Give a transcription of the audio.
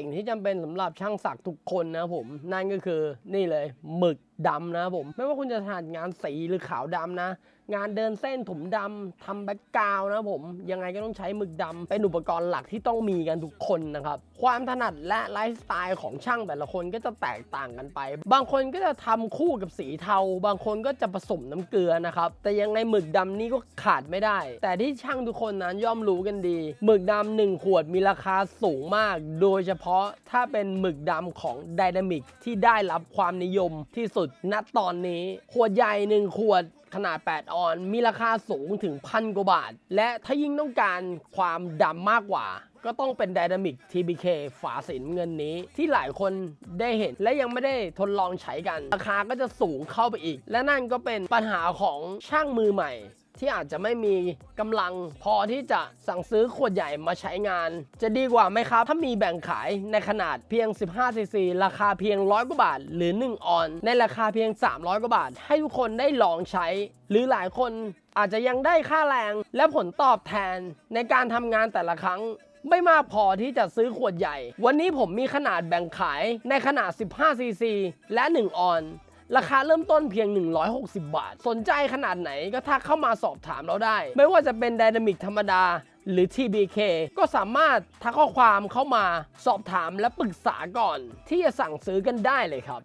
สิ่งที่จำเป็นสำหรับช่างสักทุกคนนะผม นั่นก็คือนี่เลยหมึกดำนะผม ไม่ว่าคุณจะถนัดงานสีหรือขาวดำนะ งานเดินเส้นถมดำทำแบ็กกราวนะผม ยังไงก็ต้องใช้หมึกดำเป็นอุปกรณ์หลักที่ต้องมีกันทุกคนนะครับ ความถนัดและไลฟ์สไตล์ของช่างแต่ละคนก็จะแตกต่างกันไป บางคนก็จะทำคู่กับสีเทา บางคนก็จะผสมน้ำเกลือนะครับ แต่ยังไงหมึกดำนี่ก็ขาดไม่ได้ แต่ที่ช่างทุกคนนั้นย่อมรู้กันดี หมึกดำหนึ่งขวดมีราคาสูงมาก โดยเฉพาะถ้าเป็นหมึกดำของไดนามิกที่ได้รับความนิยมที่สุดณตอนนี้ ขวดใหญ่หนึ่งขวดขนาด 8 ออน มีราคาสูงถึงพันกว่าบาท และถ้ายิ่งต้องการความดำมากกว่า ก็ต้องเป็น Dynamic TBK ฝาสีน้ำเงินนี้ ที่หลายคนได้เห็นและยังไม่ได้ทดลองใช้กัน ราคาก็จะสูงเข้าไปอีก และนั่นก็เป็นปัญหาของช่างมือใหม่ ที่อาจจะไม่มีกำลังพอที่จะสั่งซื้อขวดใหญ่มาใช้งาน จะดีกว่าไหมครับ ถ้ามีแบ่งขายในขนาดเพียง 15 ซีซี ราคาเพียง 100 กว่าบาท หรือ 1 ออน ในราคาเพียง 300 กว่าบาท ให้ทุกคนได้ลองใช้ หรือหลายคนอาจจะยังได้ค่าแรงและผลตอบแทนในการทำงานแต่ละครั้งไม่มากพอที่จะซื้อขวดใหญ่ วันนี้ผมมีขนาดแบ่งขายในขนาด 15 ซีซี และ 1 ออน ราคาเริ่มต้นเพียง 160 บาท สนใจขนาดไหนก็ทักเข้ามาสอบถามเราได้ ไม่ว่าจะเป็นไดนามิกธรรมดาหรือ TBK ก็สามารถทักข้อความเข้ามาสอบถามและปรึกษาก่อน ที่จะสั่งซื้อกันได้เลยครับ